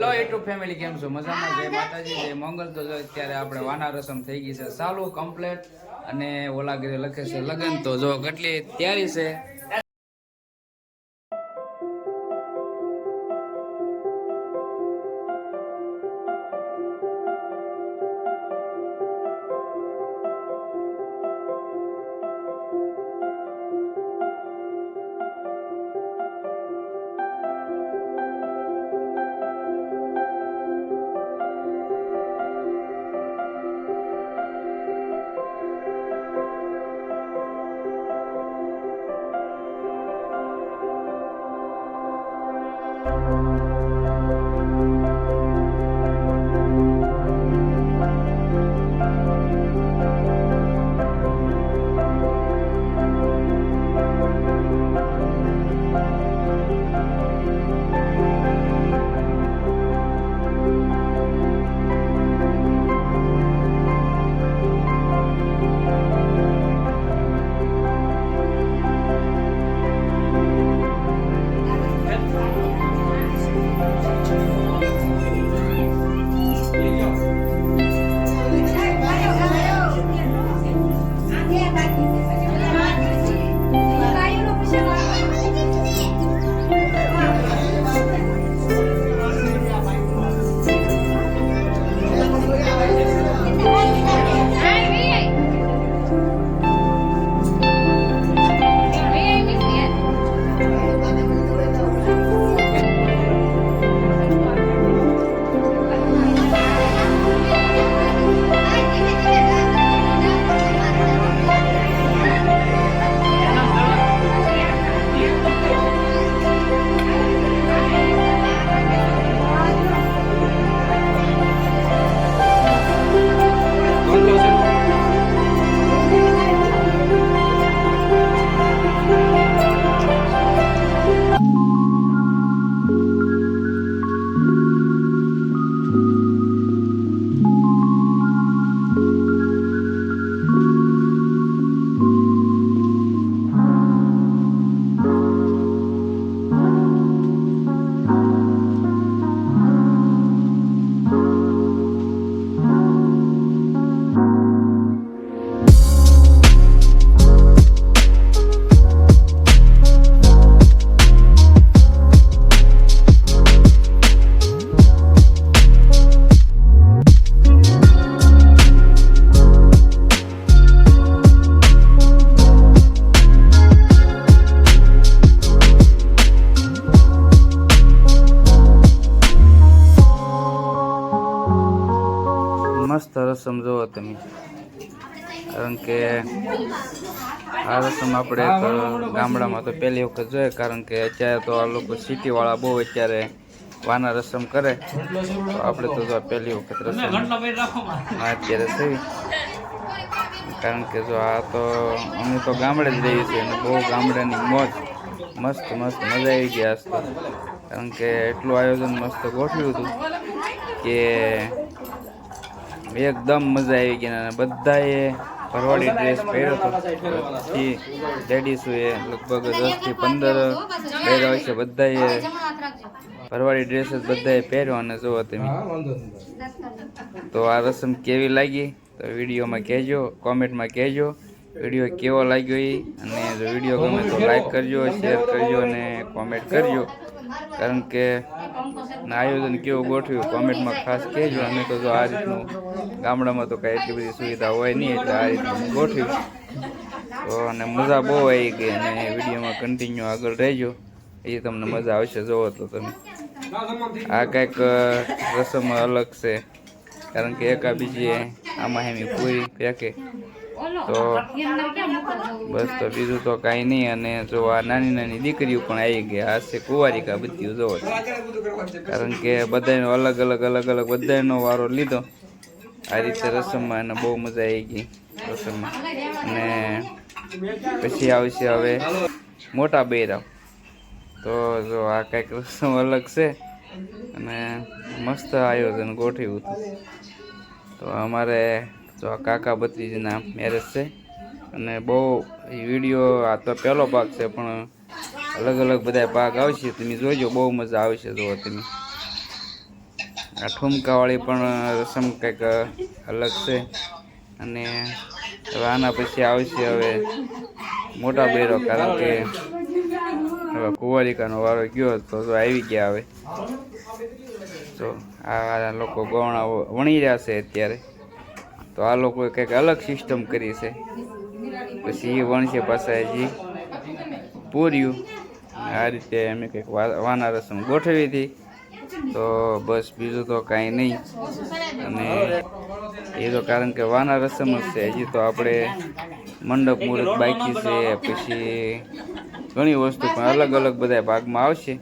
Hello YouTube family કેમ છો? મજામાં? જય માતાજી, જય મંગલ. તો અત્યારે આપણે વાના રસમ થઈ ગઈ છે. સાલું કમ્પ્લેટ અને ઓલા ઘરે લખે છે લગન. તો જો કેટલી તૈયારી છે. મસ્ત રસમ સમજો તમે. કારણ કે આ રસમ આપણે ગામડામાં તો પહેલી વખત જોઈએ કારણ કે અત્યારે તો આ લોકો સિટીવાળા બહુ અત્યારે વાના રસમ કરે. તો આપણે તો જો પહેલી વખત રસમ અત્યારે થઈ. કારણ કે જો આ તો અમે તો ગામડે જ રહીએ છીએ અને બહુ ગામડાની મોજ મસ્ત મસ્ત મજા આવી ગઈ આજ તો. કારણ કે એટલું આયોજન મસ્ત ગોઠવ્યું હતું કે એકદમ મજા આવી ગઈ અને બધાએ ભરવાડી ડ્રેસ પહેર્યો હતો. પછી લેડીસોએ લગભગ દસથી પંદર પહેર્યા હોય છે બધાએ. ભરવાડી ડ્રેસ જ બધાએ પહેર્યો અને જુઓ તમે. તો આ રસમ કેવી લાગી? તો વિડીયોમાં કહેજો, કોમેન્ટમાં કહેજો. વીડિયો કેવો લાગ્યો એ? અને જો વીડિયો ગમે તો લાઈક કરજો શેર કરજો અને કોમેન્ટ કરજો. કારણ કે ના આયોજન કેવું ગોઠવ્યું? કોમેન્ટમાં ખાસ કહેજો. અમે તો જો આ રીતનું ગામડામાં તો કાંઈ એટલી બધી સુવિધા હોય નહીં, એટલે આ રીતનું ગોઠવ્યું તો અને મજા બહુ આવી ગઈ અને વિડીયોમાં કન્ટિન્યુ આગળ રહેજો. એ તમને મજા આવશે જોવો તો તમે. આ કંઈક રસમ અલગ છે. કારણ કે એકા બીજી આમાં હેમી પૂરી ફેંકે. તો બસ તો બીજું તો કાંઈ નહીં અને જો આ નાની નાની દીકરીઓ પણ આવી ગઈ આ છે કુંવારિકા બધી જોવો કારણ કે બધાનો અલગ અલગ અલગ અલગ બધાનો વારો લીધો. આ રીતે રસમમાં એને બહુ મજા આવી ગઈ રસમમાં. અને પછી આવશે હવે મોટા બૈરાવ. તો જો આ કંઈક રસમ અલગ છે અને મસ્ત આયોજન ગોઠવ્યું હતું. તો અમારે જો આ કાકા ભત્રીજીના મેરેજ છે. અને બહુ વીડિયો આ તો પહેલો ભાગ છે, પણ અલગ અલગ બધા ભાગ આવશે. તમે જોજો, બહુ મજા આવશે જોવો તમે. આ ઠુમકાવાળી પણ રસમ કંઈક અલગ છે. અને આના પછી આવશે હવે મોટા બેરો, કારણ કે હવે કુંવારિકાનો વારો ગયો તો તો આવી ગયા હવે. તો આ લોકો ગૌણા વણી રહ્યા છે અત્યારે. તો આ લોકોએ કંઈક અલગ સિસ્ટમ કરી છે. પછી એ વણશે પાછા હજી પૂર્યું. આ રીતે અમે કંઈક વાના રસમ ગોઠવી હતી. તો બસ બીજું તો કાંઈ નહીં. અને એ તો કારણ કે વાના રસમ જ છે. હજી તો આપણે મંડપ મુહૂર્ત બાકી છે. પછી ઘણી વસ્તુ પણ અલગ અલગ બધા ભાગમાં આવશે.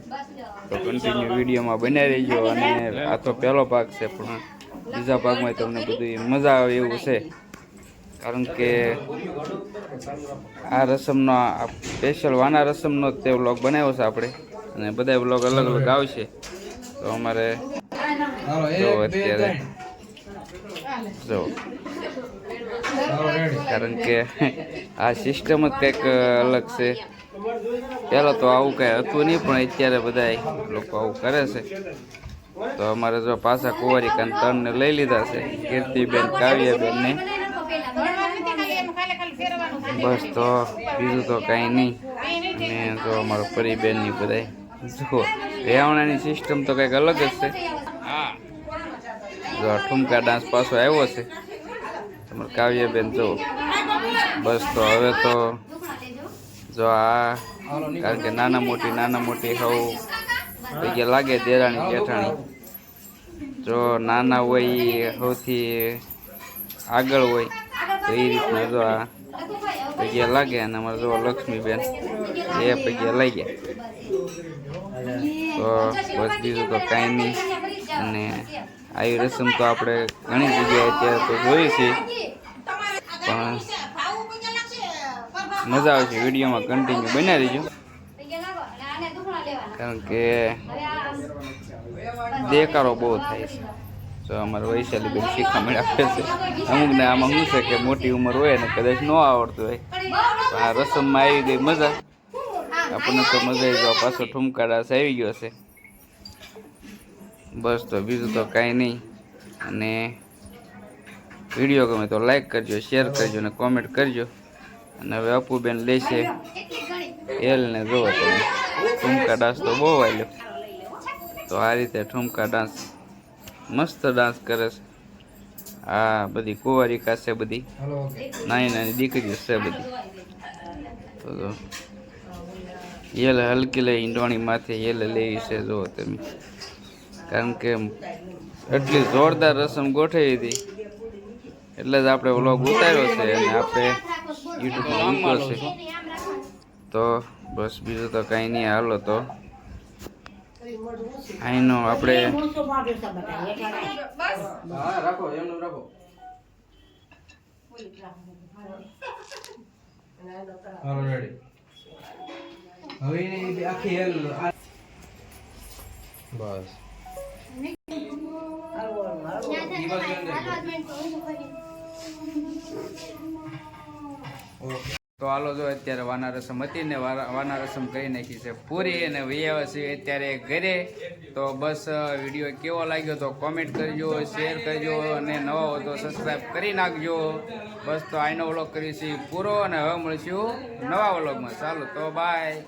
તો કન્ટિન્યુ વિડીયોમાં બનાવી રહેજો અને આ તો પહેલો ભાગ છે પણ બીજા ભાગમાં તમને બધું મજા આવે એવું છે. કારણ કે આ રસમનો આ સ્પેશિયલ વાના રસમનો તે વ્લોગ બનાવ્યો છે આપણે. અને બધા વ્લોગ અલગ અલગ આવશે. તો અમારે જો અત્યારે જો. કારણ કે આ સિસ્ટમ જ કંઈક અલગ છે. પહેલાં તો આવું કંઈ હતું નહીં, પણ અત્યારે બધા લોકો આવું કરે છે. તો અમારે જો પાછા કુંવારી કાન ત્રણને લઈ લીધા છે. કીર્તિબેન કાવ્યાબેન ને બસ તો બીજું તો કાંઈ નહીં. અને જો અમારો પરિબેનની બધાય. બધા જુઓ, રેવણાની સિસ્ટમ તો કંઈક અલગ જ છે. જો આ ઠુમકા ડાન્સ પાછો આવ્યો છે. તમારે કાવ્યાબેન, જુઓ. બસ તો હવે તો જો આ, કારણ કે નાના મોટી નાના મોટી હવ. લાગે દેરાણી, જેઠાણી. જો નાના હોય સૌથી આગળ હોય, તો એ રીતના જો આ પગ્યા લાગે અને અમારે જો લક્ષ્મીબેન એ પગ્યા લાગ્યા તો બીજું તો કાંઈ નહીં. અને આવી રસમ તો આપણે ઘણી જગ્યાએ અત્યારે તો જોઈ છે. પણ મજા આવશે, વિડીયોમાં કન્ટિન્યુ બનાવી દેજો. કારણ કે દેકારો બહુ થાય છે. તો અમારે વૈશાલી બેન શીખામણ આપે છે. અમુકને આમાં શું છે કે મોટી ઉંમર હોય ને કદાચ ન આવડતું હોય. તો આ રસમમાં આવી ગઈ મજા. આપણને તો મજા આવી ગયો પાછો ઠુમકાડાસ આવી ગયો છે. બસ તો બીજું તો કાંઈ નહીં. અને વીડિયો ગમે તો લાઈક કરજો, શેર કરજો અને કોમેન્ટ કરજો. અને હવે અપુબેન લેશે એલ ને જોવો તમે. ઠુમકા તો બહુ વાલ્યો તો આ રીતે ઠુમકા ડાન્સ મસ્ત ડાન્સ કરે છે. આ બધી કુંવારિકા છે બધી? નાની નાની દીકરીઓ છે બધી. તો યેલ હલકી લઈ ઈંડોણી માથે યેલ લેવી છે જો તમે. કારણ કે એટલી જોરદાર રસમ ગોઠવી હતી. એટલે જ આપણે વ્લોગ ઉતાર્યો છે અને આપણે યુટ્યુબમાં મૂક્યો છે. તો બસ બીજું તો કાંઈ નહીં હાલો તો. અહીંનો આપણે હા રાખો એમનું રાખો. હવે આખી હેલ બસ. તો હાલો જો અત્યારે વાના રસમ હતી ને વાના કરી નાખી છે પૂરી અને વૈયા છે અત્યારે ઘરે. તો બસ વીડિયો કેવો લાગ્યો તો કોમેન્ટ કરજો શેર કરજો અને નવો હો તો સબસ્ક્રાઈબ કરી નાખજો. બસ તો આઈનો વ્લોગ કરીશું પૂરો અને હવે મળીશું નવા વ્લોગમાં. ચાલો તો બાય